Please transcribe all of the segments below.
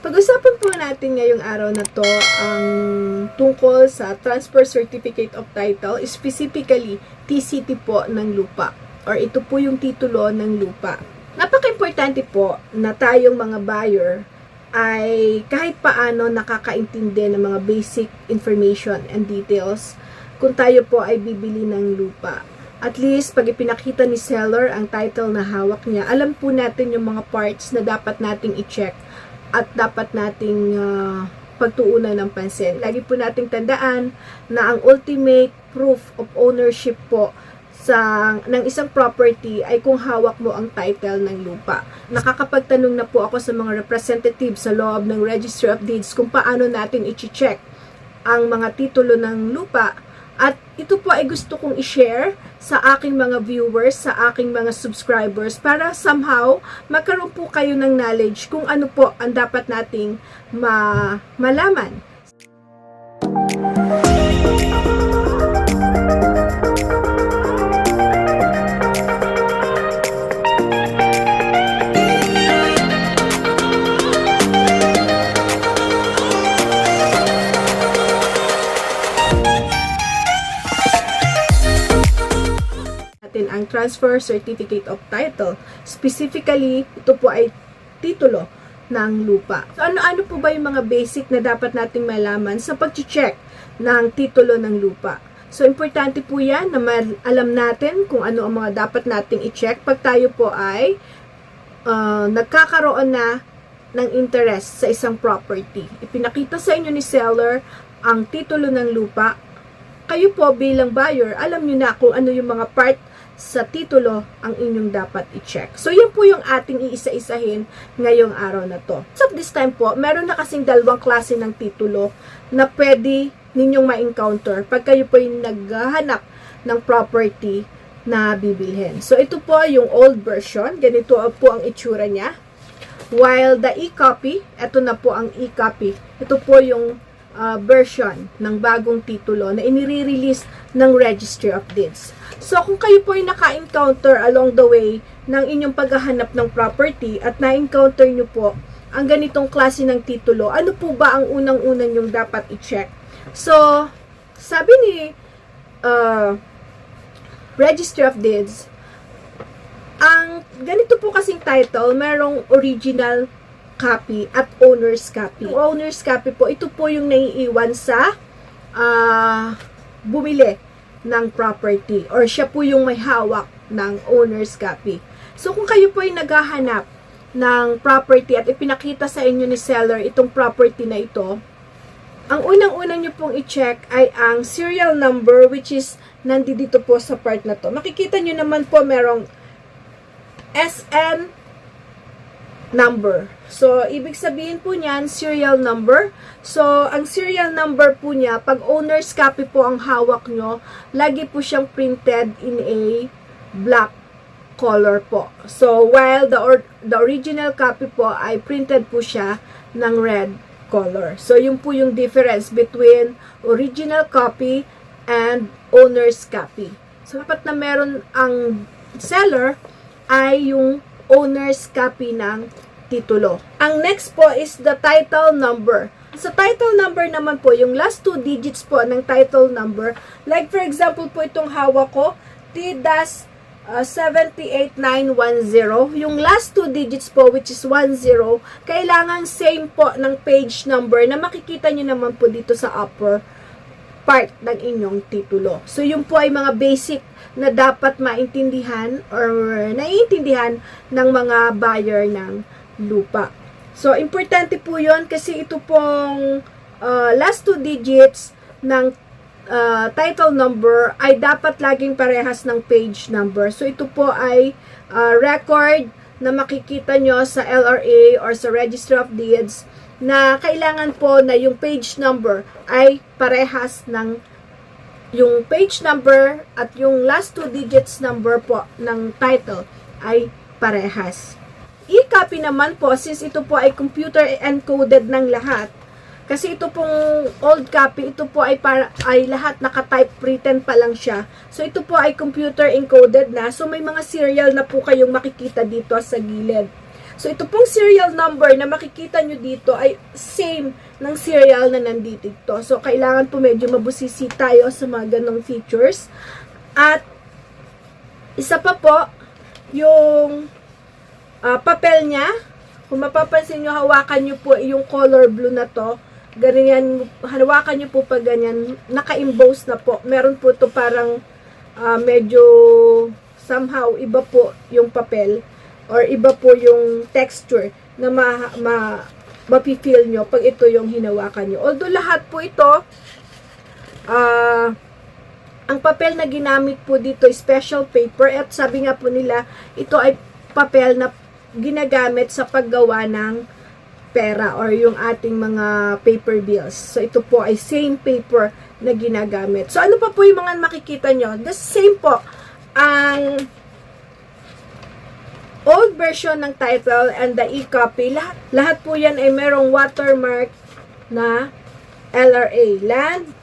Pag-usapan po natin ngayong araw na to ang tungkol sa Transfer Certificate of Title, specifically TCT po ng lupa or ito po yung titulo ng lupa. Napaka-importante po na tayong mga buyer ay kahit paano nakakaintindi ng mga basic information and details kung tayo po ay bibili ng lupa. At least, pag ipinakita ni seller ang title na hawak niya, alam po natin yung mga parts na dapat nating i-check at dapat nating ah, pagtuunan ng pansin. Lagi po nating tandaan na ang ultimate proof of ownership po sa ng isang property ay kung hawak mo ang title ng lupa. Nakakapagtanong na po ako sa mga representative sa loob ng Registry of Deeds kung paano natin i-check ang mga titulo ng lupa at ito po ay gusto kong i-share sa aking mga viewers, sa aking mga subscribers para somehow magkaroon po kayo ng knowledge kung ano po ang dapat nating ma malaman. Transfer Certificate of Title. Specifically, ito po ay titulo ng lupa. So, ano-ano po ba yung mga basic na dapat nating malaman sa pag-check ng titulo ng lupa? So, importante po yan na alam natin kung ano ang mga dapat nating i-check pag tayo po ay uh, nagkakaroon na ng interest sa isang property. Ipinakita sa inyo ni seller ang titulo ng lupa. Kayo po bilang buyer, alam nyo na kung ano yung mga part sa titulo ang inyong dapat i-check. So, yan po yung ating iisa-isahin ngayong araw na to. So, this time po, meron na kasing dalawang klase ng titulo na pwede ninyong ma-encounter pag kayo po yung naghahanap ng property na bibilhin. So, ito po yung old version. Ganito po ang itsura niya. While the e-copy, ito na po ang e-copy. Ito po yung uh, version ng bagong titulo na inire-release ng Registry of Deeds. So, kung kayo po ay naka-encounter along the way ng inyong paghahanap ng property at na-encounter nyo po ang ganitong klase ng titulo, ano po ba ang unang-unang yung dapat i-check? So, sabi ni uh, Registry of Deeds, ang ganito po kasing title, merong original copy at owner's copy. Yung owner's copy po, ito po yung naiiwan sa ah, bumili ng property or siya po yung may hawak ng owner's copy. So kung kayo po ay naghahanap ng property at ipinakita sa inyo ni seller itong property na ito, ang unang-unang nyo pong i-check ay ang serial number which is nandito po sa part na to. Makikita nyo naman po merong SN number. So, ibig sabihin po niyan, serial number. So, ang serial number po niya, pag owner's copy po ang hawak nyo, lagi po siyang printed in a black color po. So, while the, or, the original copy po ay printed po siya ng red color. So, yun po yung difference between original copy and owner's copy. So, dapat na meron ang seller ay yung owner's copy ng titulo. Ang next po is the title number. Sa title number naman po, yung last two digits po ng title number, like for example po itong hawak ko, T-78910, yung last two digits po, which is 10, kailangan same po ng page number na makikita nyo naman po dito sa upper part ng inyong titulo. So, yun po ay mga basic na dapat maintindihan or naiintindihan ng mga buyer ng lupa. So, importante po yon kasi ito pong uh, last two digits ng uh, title number ay dapat laging parehas ng page number. So, ito po ay uh, record na makikita nyo sa LRA or sa Register of Deeds na kailangan po na yung page number ay parehas ng yung page number at yung last two digits number po ng title ay parehas. E-copy naman po, since ito po ay computer encoded ng lahat, kasi ito pong old copy, ito po ay, para, ay lahat naka-type written pa lang siya. So, ito po ay computer encoded na. So, may mga serial na po kayong makikita dito sa gilid. So, ito pong serial number na makikita nyo dito ay same ng serial na nandito ito. So, kailangan po medyo mabusisi tayo sa mga ganong features. At, isa pa po, yung ah, papel niya, kung mapapansin nyo, hawakan nyo po yung color blue na to. Ganyan, hawakan nyo po pa ganyan. Naka-emboss na po. Meron po to parang ah, medyo somehow iba po yung papel or iba po yung texture na ma, ma mapi-feel nyo pag ito yung hinawakan nyo. Although lahat po ito, ah, ang papel na ginamit po dito, special paper, at sabi nga po nila, ito ay papel na ginagamit sa paggawa ng pera or yung ating mga paper bills. So, ito po ay same paper na ginagamit. So, ano pa po yung mga makikita nyo? The same po, ang version ng title and the e-copy, lahat, lahat po yan ay merong watermark na LRA, Land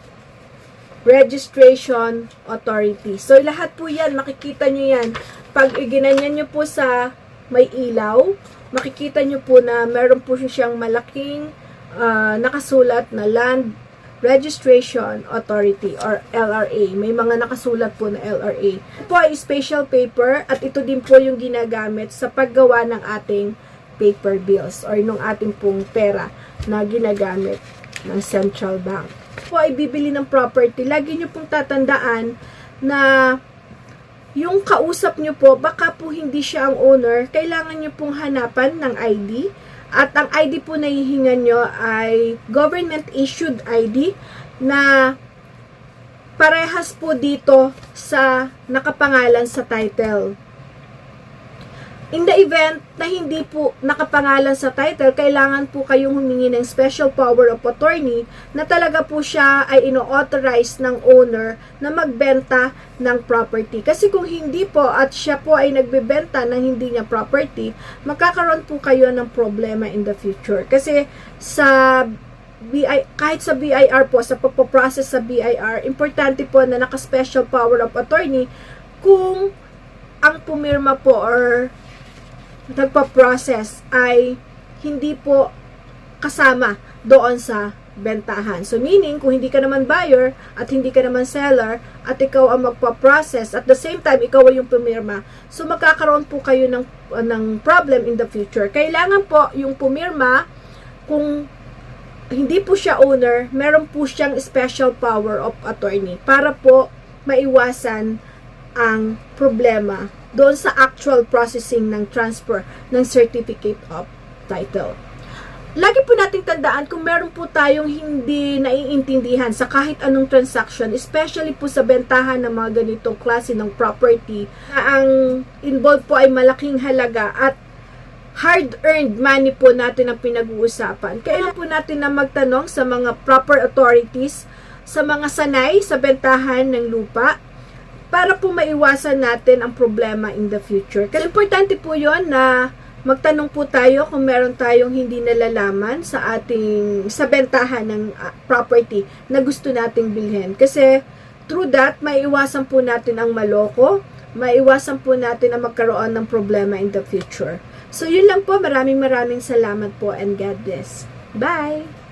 Registration Authority. So, lahat po yan, makikita nyo yan. Pag iginanyan nyo po sa may ilaw, makikita nyo po na meron po siyang malaking ah, nakasulat na Land Registration Authority or LRA. May mga nakasulat po na LRA. Ito po ay special paper at ito din po yung ginagamit sa paggawa ng ating paper bills or nung ating pong pera na ginagamit ng central bank. Po ay bibili ng property. Lagi nyo pong tatandaan na yung kausap nyo po, baka po hindi siya ang owner, kailangan nyo pong hanapan ng ID. At ang ID po na hihingan nyo ay government issued ID na parehas po dito sa nakapangalan sa title. In the event na hindi po nakapangalan sa title, kailangan po kayong humingi ng special power of attorney na talaga po siya ay ino-authorize ng owner na magbenta ng property. Kasi kung hindi po at siya po ay nagbebenta ng hindi niya property, magkakaroon po kayo ng problema in the future. Kasi sa BI, kahit sa BIR po, sa pagpo-process sa BIR, importante po na naka-special power of attorney kung ang pumirma po or nagpa-process ay hindi po kasama doon sa bentahan. So, meaning, kung hindi ka naman buyer at hindi ka naman seller at ikaw ang magpa-process at the same time, ikaw ay yung pumirma, so magkakaroon po kayo ng, ng problem in the future. Kailangan po yung pumirma, kung hindi po siya owner, meron po siyang special power of attorney para po maiwasan ang problema doon sa actual processing ng transfer ng certificate of title. Lagi po nating tandaan kung meron po tayong hindi naiintindihan sa kahit anong transaction, especially po sa bentahan ng mga ganitong klase ng property, na ang involved po ay malaking halaga at hard-earned money po natin ang pinag-uusapan. Kailan po natin na magtanong sa mga proper authorities, sa mga sanay sa bentahan ng lupa, para po maiwasan natin ang problema in the future. Kasi importante po yon na magtanong po tayo kung meron tayong hindi nalalaman sa ating sa bentahan ng ah, property na gusto nating bilhin. Kasi through that, maiwasan po natin ang maloko, maiwasan po natin ang magkaroon ng problema in the future. So, yun lang po. Maraming maraming salamat po and God bless. Bye!